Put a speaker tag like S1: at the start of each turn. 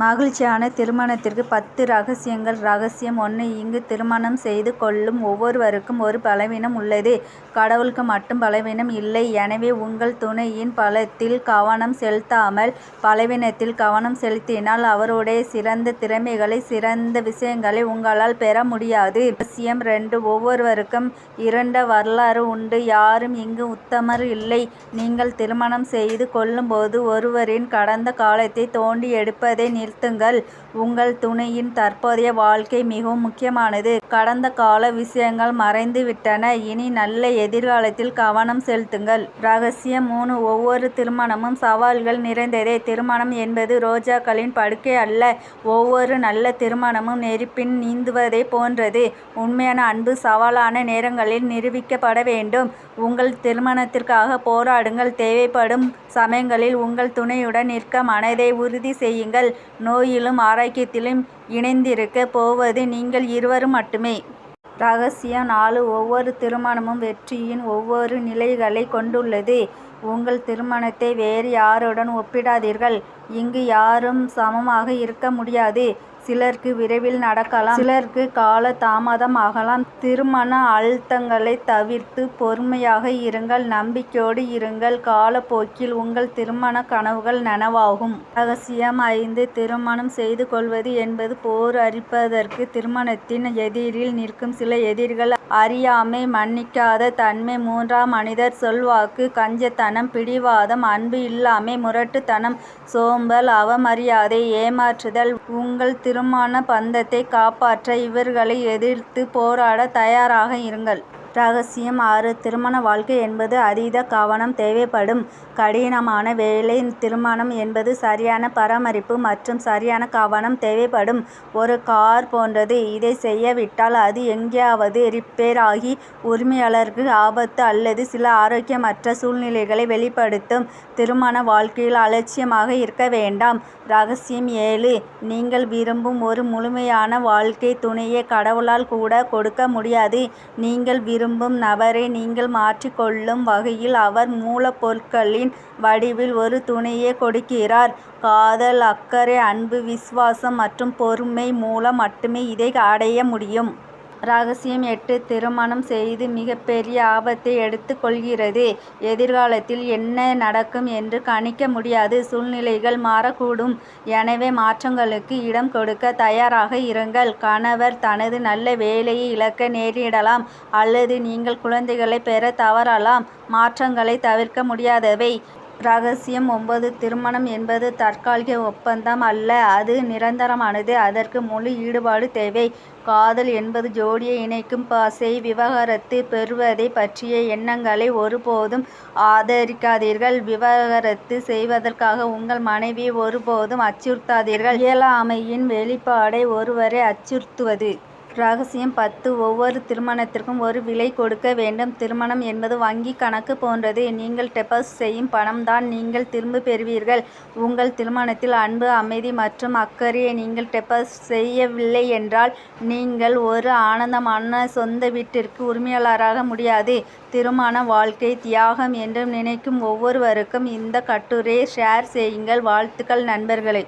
S1: மகிழ்ச்சியான திருமணத்திற்கு பத்து ரகசியங்கள் ரகசியம் ஒன்று இங்கு திருமணம் செய்து கொள்ளும் ஒவ்வொருவருக்கும் ஒரு பலவீனம் உள்ளது. கடவுளுக்கு மட்டும் பலவீனம் இல்லை. எனவே உங்கள் துணையின் பலத்தில் கவனம் செலுத்தாமல் பலவீனத்தில் கவனம் செலுத்தினால் அவருடைய சிறந்த திறமைகளை சிறந்த விஷயங்களை உங்களால் பெற முடியாது. ரகசியம் ரெண்டு ஒவ்வொருவருக்கும் இரண்ட வரலாறு உண்டு. யாரும் இங்கு உத்தமர் இல்லை. நீங்கள் திருமணம் செய்து கொள்ளும்போது ஒருவரின் கடந்த காலத்தை தோண்டி எடுப்பதை நிறுத்துங்கள். உங்கள் துணையின் தற்போதைய வாழ்க்கை மிகவும் முக்கியமானது. கடந்த கால விஷயங்கள் மறைந்துவிட்டன. இனி நல்ல எதிர்காலத்தில் கவனம் செலுத்துங்கள். ரகசியம் மூணு ஒவ்வொரு திருமணமும் சவால்கள் நிறைந்ததே. திருமணம் என்பது ரோஜாக்களின் படுக்கை அல்ல. ஒவ்வொரு நல்ல திருமணமும் நெருப்பின் நீந்துவதைப் போன்றது. உண்மையான அன்பு சவாலான நேரங்களில் நிரூபிக்கப்பட வேண்டும். உங்கள் திருமணத்திற்காக போராடுங்கள். தேவைப்படும் சமயங்களில் உங்கள் துணையுடன் நிற்க மனதை உறுதி செய்யுங்கள். நோயிலும் ஆரோக்கியத்திலும் இணைந்திருக்கப் போவது நீங்கள் இருவரும் மட்டுமே. ரகசியம் நாலு ஒவ்வொரு திருமணமும் வெற்றியின் ஒவ்வொரு நிலைகளைக் கொண்டுள்ளது. உங்கள் திருமணத்தை வேறு யாருடன் ஒப்பிடாதீர்கள். இங்கு யாரும் சமமாக இருக்க முடியாது. சிலருக்கு விரைவில் நடக்கலாம். சிலருக்கு கால தாமதம் ஆகலாம் திருமண அழுத்தங்களைத் தவிர்த்து பொறுமையாக இருங்கள். நம்பிக்கையோடு இருங்கள். காலப்போக்கில் உங்கள் திருமண கனவுகள் நனவாகும். ரகசியம் ஐந்து திருமணம் செய்து கொள்வது என்பது போர் அறிப்பதற்கு திருமணத்தின் எதிரில் நிற்கும் சில எதிரிகள் அறியாமை மன்னிக்காத தன்மை மூன்றாம் மனிதர் சொல்வாக்கு கஞ்சத்தனம் பிடிவாதம் அன்பு இல்லாமை முரட்டுத்தனம் சோம்பல் அவமரியாதை ஏமாற்றுதல். உங்கள் திரு திருமண பந்தத்தை காப்பாற்ற இவர்களை எதிர்த்து போராட தயாராக இருங்கள். ரகசியம் ஆறு திருமண வாழ்க்கை என்பது அதீத கவனம் தேவைப்படும் கடினமான வேலை. திருமணம் என்பது சரியான பராமரிப்பு மற்றும் சரியான கவனம் தேவைப்படும் ஒரு கார் போன்றது. இதை செய்யவிட்டால் அது எங்கேயாவது ரிப்பேர் ஆகி உரிமையாளருக்கு ஆபத்து அல்லது சில ஆரோக்கியமற்ற சூழ்நிலைகளை வெளிப்படுத்தும். திருமண வாழ்க்கையில் அலட்சியமாக இருக்க வேண்டாம். ரகசியம் ஏழு நீங்கள் விரும்பும் ஒரு முழுமையான வாழ்க்கை துணையை கடவுளால் கூட கொடுக்க முடியாது. நீங்கள் விரும்பும் நபரை நீங்கள் மாற்றிக்கொள்ளும் வகையில் அவர் மூலப்பொருட்களின் வடிவில் ஒரு துணையை கொடுக்கிறார். காதல் அக்கறை அன்பு விசுவாசம் மற்றும் பொறுமை மூலம் மட்டுமே இதை அடைய முடியும். ரகசியம் எட்டு திருமணம் செய்து மிகப்பெரிய ஆபத்தை எடுத்து கொள்கிறது. எதிர்காலத்தில் என்ன நடக்கும் என்று கணிக்க முடியாது. சூழ்நிலைகள் மாறக்கூடும். எனவே மாற்றங்களுக்கு இடம் கொடுக்க தயாராக இருங்கள். கணவர் தனது நல்ல வேலையை இழக்க நேரிடலாம் அல்லது நீங்கள் குழந்தைகளைப் பெற தவறலாம். மாற்றங்களை தவிர்க்க முடியாதவை. ரகசியம் ஒன்பது திருமணம் என்பது தற்காலிக ஒப்பந்தம் அல்ல. அது நிரந்தரமானது. அதற்கு முழு ஈடுபாடு தேவை. காதல் என்பது ஜோடியை இணைக்கும் பாசை விவகாரத்து பெறுவதைப் பற்றிய எண்ணங்களை ஒருபோதும் ஆதரிக்காதீர்கள். விவகாரத்து செய்வதற்காக உங்கள் மனைவியை ஒருபோதும் அச்சுறுத்தாதீர்கள். இயலாமையின் வெளிப்பாடை ஒருவரை அச்சுறுத்துவது. ரகசியம் பத்து ஒவ்வொரு திருமணத்திற்கும் ஒரு விலை கொடுக்க வேண்டும். திருமணம் என்பது வங்கிக் கணக்கு போன்றது. நீங்கள் டெபாசிட் செய்யும் பணம் தான் நீங்கள் திரும்பப் பெறுவீர்கள். உங்கள் திருமணத்தில் அன்பு அமைதி மற்றும் அக்கறையை நீங்கள் டெபாசிட் செய்யவில்லை என்றால் நீங்கள் ஒரு ஆனந்தமான சொந்த வீட்டிற்கு உரிமையாளராக முடியாது. திருமண வாழ்க்கை தியாகம் என்று நினைக்கும் ஒவ்வொருவருக்கும் இந்த கட்டுரையை ஷேர் செய்யுங்கள். வாழ்த்துக்கள் நண்பர்களே.